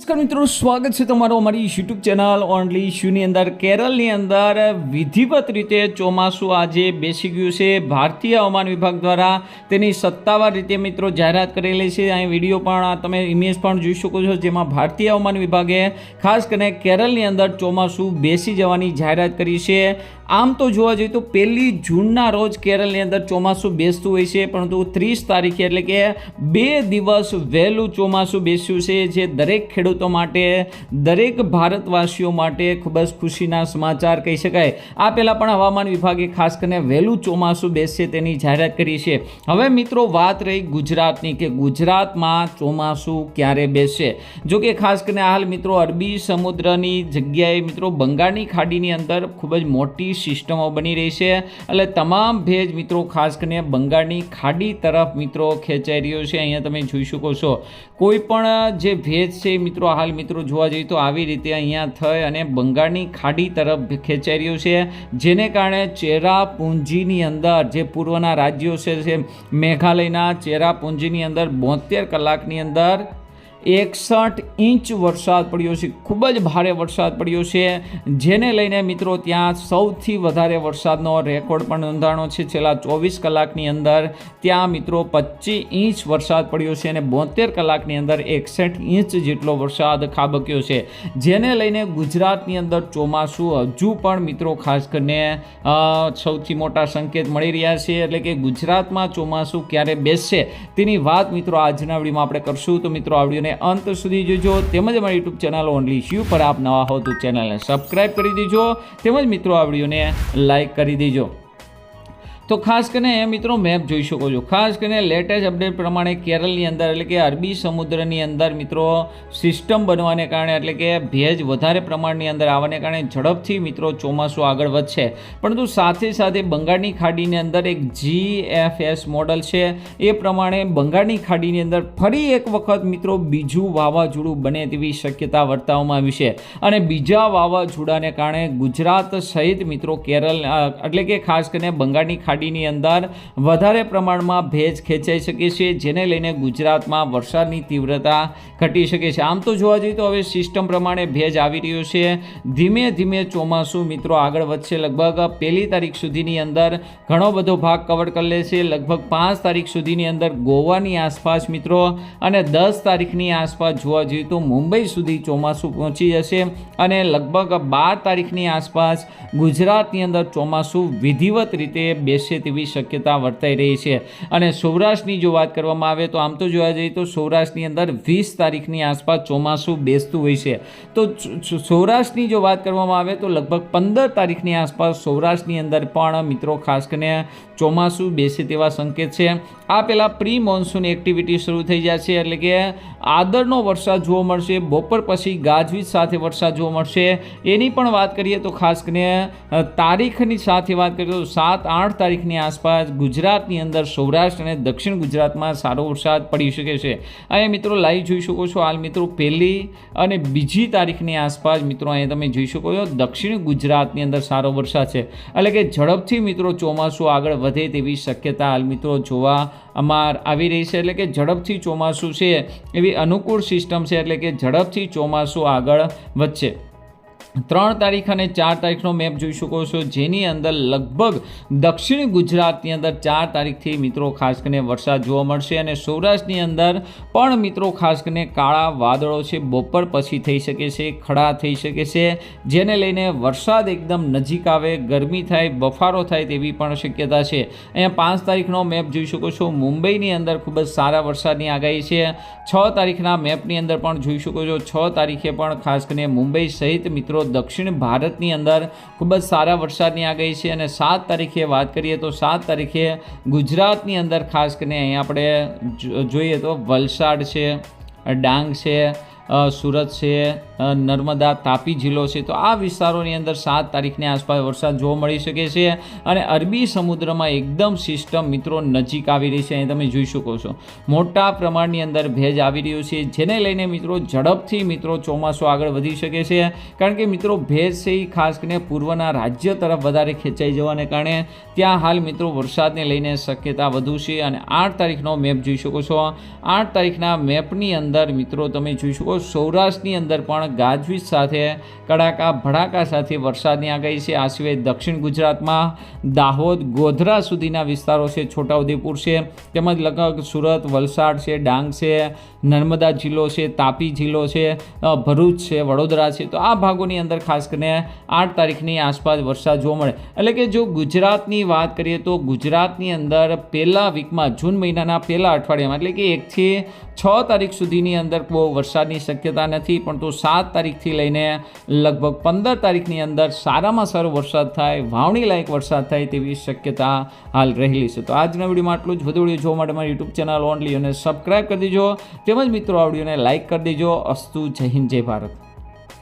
નમસ્કાર મિત્રો, સ્વાગત છે તમારું અમારી યુટ્યુબ ચેનલ ઓનલી ઇશ્યુની અંદર. કેરળની અંદર વિધિવત રીતે ચોમાસું આજે બેસી ગયું છે. ભારતીય હવામાન વિભાગ દ્વારા તેની સત્તાવાર રીતે મિત્રો જાહેરાત કરેલી છે. અહીં વીડિયો પણ તમે ઇમેજ પણ જોઈ શકો છો, જેમાં ભારતીય હવામાન વિભાગે ખાસ કરીને કેરળની અંદર ચોમાસું બેસી જવાની જાહેરાત કરી છે. આમ તો જોવા જઈએ તો પહેલી જૂનના રોજ કેરળની અંદર ચોમાસું બેસતું હોય છે, પરંતુ ત્રીસ તારીખે એટલે કે બે દિવસ વહેલું ચોમાસું બેસ્યું છે, જે દરેક ખેડૂતો માટે, દરેક ભારતવાસીઓ માટે ખૂબ જ ખુશીના સમાચાર કહી શકાય. આ પહેલાં પણ હવામાન વિભાગે ખાસ કરીને વહેલું ચોમાસું બેસશે તેની જાહેરાત કરી છે. હવે મિત્રો વાત રહી ગુજરાતની કે ગુજરાતમાં ચોમાસું ક્યારે બેસશે જો કે ખાસ કરીને હાલ મિત્રો અરબી સમુદ્રની જગ્યાએ મિત્રો બંગાળની ખાડીની અંદર ખૂબ જ મોટી સિસ્ટમો બની રહી છે. એટલે તમામ ભેજ મિત્રો ખાસ કરીને બંગાળની ખાડી તરફ મિત્રો ખેંચાઈ રહ્યો છે. અહીંયા તમે જોઈ શકો છો. કોઈ પણ જે ભેજ છે મિત્રો હાલ મિત્રો જોવા જઈએ તો આવી રીતે અહીંયા થઈ અને બંગાળની ખાડી તરફ ખેંચાઈ રહ્યું છે, જેને કારણે ચેરાપુંજીની અંદર જે પૂર્વના રાજ્યો છે મેઘાલયના ચેરાપુંજીની અંદર બોતેર કલાકની અંદર એકસઠ ઇંચ વરસાદ પડ્યો છે. ખૂબ જ ભારે વરસાદ પડ્યો છે. જેને લઈને મિત્રો ત્યાં સૌથી વધારે વરસાદનો રેકોર્ડ પણ નોંધાણો છે. છેલ્લા ચોવીસ કલાકની અંદર ત્યાં મિત્રો પચીસ ઇંચ વરસાદ પડ્યો છે અને બોતેર કલાકની અંદર એકસઠ ઇંચ જેટલો વરસાદ ખાબક્યો છે. જેને લઈને ગુજરાતની અંદર ચોમાસું હજુ પણ મિત્રો ખાસ કરીને સૌથી મોટા સંકેત મળી રહ્યા છે. એટલે કે ગુજરાતમાં ચોમાસું ક્યારે બેસશે તેની વાત મિત્રો આજના વિડીયોમાં આપણે કરશું. તો મિત્રો, આ વિડીયોને અંત સુધી જોજો. તેમજ અમારી યુટ્યુબ ચેનલ ઓનલી શ્યુ પર આપ નવા હો તો ચેનલને સબસ્ક્રાઈબ કરી દેજો. તેમજ મિત્રો આ વિડીયોને લાઈક કરી દેજો. તો ખાસ કરીને મિત્રો મેપ જોઈ શકો છો. ખાસ કરીને લેટેસ્ટ અપડેટ પ્રમાણે કેરળની અંદર, એટલે કે અરબી સમુદ્રની અંદર મિત્રો સિસ્ટમ બનવાને કારણે, એટલે કે ભેજ વધારે પ્રમાણની અંદર આવવાને કારણે ઝડપથી મિત્રો ચોમાસું આગળ વધશે. પરંતુ સાથે સાથે બંગાળની ખાડીની અંદર એક જી એફ એસ મોડલ છે. એ પ્રમાણે બંગાળની ખાડીની અંદર ફરી એક વખત મિત્રો બીજું વાવાઝોડું બને તેવી શક્યતા વર્તાવવામાં આવી છે. અને બીજા વાવાઝોડાને કારણે ગુજરાત સહિત મિત્રો કેરળ એટલે કે ખાસ કરીને બંગાળની ખાડીની અંદર વધારે પ્રમાણમાં ભેજ ખેંચાઈ શકે છે, જેને લઈને ગુજરાતમાં વરસાદની તીવ્રતા ઘટી શકે છે. આમ તો જોવા જઈએ તો હવે સિસ્ટમ પ્રમાણે ભેજ આવી રહ્યો છે. ધીમે ધીમે ચોમાસું મિત્રો આગળ વધશે. લગભગ પહેલી તારીખ સુધીની અંદર ઘણો બધો ભાગ કવર કરી લેશે. લગભગ પાંચ તારીખ સુધીની અંદર ગોવાની આસપાસ મિત્રો અને દસ તારીખની આસપાસ જોવા જઈએ તો મુંબઈ સુધી ચોમાસું પહોંચી જશે અને લગભગ બાર તારીખની આસપાસ ગુજરાતની અંદર ચોમાસું વિધિવત રીતે બેસે તેવી શક્યતા વર્તાઈ રહી છે. અને સૌરાષ્ટ્રની જો વાત કરવામાં આવે તો આમ તો જોવા જઈએ તો સૌરાષ્ટ્રની અંદર વીસ તારીખની આસપાસ ચોમાસું બેસતું હોય છે. તો સૌરાષ્ટ્રની જો વાત કરવામાં આવે તો લગભગ પંદર તારીખની આસપાસ સૌરાષ્ટ્રની અંદર પણ મિત્રો ખાસ કરીને ચોમાસું બેસે તેવા સંકેત છે. આ પહેલાં પ્રી મોન્સૂન એક્ટિવિટી શરૂ થઈ જશે એટલે કે આદરનો વરસાદ જોવા મળશે, બપોર પછી ગાજવીજ સાથે વરસાદ જોવા મળશે. એની પણ વાત કરીએ તો ખાસ કરીને તારીખની સાથે વાત કરીએ તો સાત, આઠ તારીખની આસપાસ ગુજરાતની અંદર સૌરાષ્ટ્ર અને દક્ષિણ ગુજરાતમાં સારો વરસાદ પડી શકે છે. અહીંયા મિત્રો લાઈવ જોઈ શકો છો. હાલ મિત્રો પહેલી અને બીજી તારીખની આસપાસ મિત્રો અહીંયા તમે જોઈ શકો છો, દક્ષિણ ગુજરાતની અંદર સારો વરસાદ છે. એટલે કે ઝડપથી મિત્રો ચોમાસું આગળ વધે તેવી શક્યતા હાલ મિત્રો જોવા અમાર આવી રહી છે. એટલે કે ઝડપથી ચોમાસું છે એવી અનુકૂળ સિસ્ટમ છે. એટલે કે ઝડપથી ચોમાસું આગળ વધશે. ત્રણ તારીખ અને ચાર તારીખનો મેપ જોઈ શકો છો, જેની અંદર લગભગ દક્ષિણ ગુજરાતની અંદર ચાર તારીખથી મિત્રો ખાસ કરીને વરસાદ જોવા મળશે અને સૌરાષ્ટ્રની અંદર પણ મિત્રો ખાસ કરીને કાળા વાદળો છે, બપોર પછી થઈ શકે છે, ખડા થઈ શકે છે, જેને લઈને વરસાદ એકદમ નજીક આવે, ગરમી થાય, બફારો થાય તેવી પણ શક્યતા છે. અહીંયા પાંચ તારીખનો મેપ જોઈ શકો છો, મુંબઈની અંદર ખૂબ જ સારા વરસાદની આગાહી છે. છ તારીખના મેપની અંદર પણ જોઈ શકો છો, છ તારીખે પણ ખાસ કરીને મુંબઈ સહિત મિત્રો દક્ષિણ ભારતની અંદર ખૂબ જ સારા વરસાદની આગાહી છે અને સાત તારીખે વાત કરીએ તો સાત તારીખે ગુજરાતની અંદર ખાસ કરીને અહીંયા આપણે જોઈએ તો વલસાડ છે, ડાંગ છે સુરત છે નર્મદા, તાપી જિલ્લો છે. તો આ વિસ્તારોની અંદર સાત તારીખની આસપાસ વરસાદ જોવા મળી શકે છે અને અરબી સમુદ્રમાં એકદમ સિસ્ટમ મિત્રો નજીક આવી રહી છે. અહીં તમે જોઈ શકો છો. મોટા પ્રમાણની અંદર ભેજ આવી રહ્યું છે, જેને લઈને મિત્રો ઝડપથી મિત્રો ચોમાસું આગળ વધી શકે છે. કારણ કે મિત્રો ભેજ છે એ ખાસ કરીને પૂર્વના રાજ્ય તરફ વધારે ખેંચાઈ જવાને કારણે ત્યાં હાલ મિત્રો વરસાદને લઈને શક્યતા વધુ છે. અને આઠ તારીખનો મેપ જોઈ શકો છો. આઠ તારીખના મેપની અંદર મિત્રો તમે જોઈ શકો શકો સૌરાષ્ટ્રની અંદર પણ ગાજવીજ સાથે, કડાકા ભડાકા સાથે વરસાદની આગાહી છે. આ સિવાય દક્ષિણ ગુજરાતમાં દાહોદ, ગોધરા સુધીના વિસ્તારો છે, છોટાઉદેપુર છે, તેમજ લગભગ સુરત, વલસાડ છે, ડાંગ છે, નર્મદા જિલ્લો છે, તાપી જિલ્લો છે ભરૂચ છે, વડોદરા છે. તો આ ભાગોની અંદર ખાસ કરીને આઠ તારીખની આસપાસ વરસાદ જોવા મળે. એટલે કે જો ગુજરાતની વાત કરીએ તો ગુજરાતની અંદર પહેલા વીકમાં જૂન મહિનાના પહેલા અઠવાડિયામાં, એટલે કે એકથી છ તારીખ સુધીની અંદર બહુ વરસાદની શક્યતા નથી, પણ તો સાત તારીખથી લઈને લગભગ પંદર તારીખની અંદર સારામાં સારો વરસાદ થાય, વાવણી લાયક વરસાદ થાય તેવી શક્યતા હાલ રહેલી છે. તો આજના વિડીયોમાં આટલું જ. વધુ વીડિયો જોવા માટે મારી યુટ્યુબ ચેનલ ઓનલી અને સબસ્ક્રાઈબ કરી દેજો. તેમજ મિત્રો, આ વિડીયોને લાઇક કરી દેજો. અસ્તુ જય હિન્દ, જય ભારત.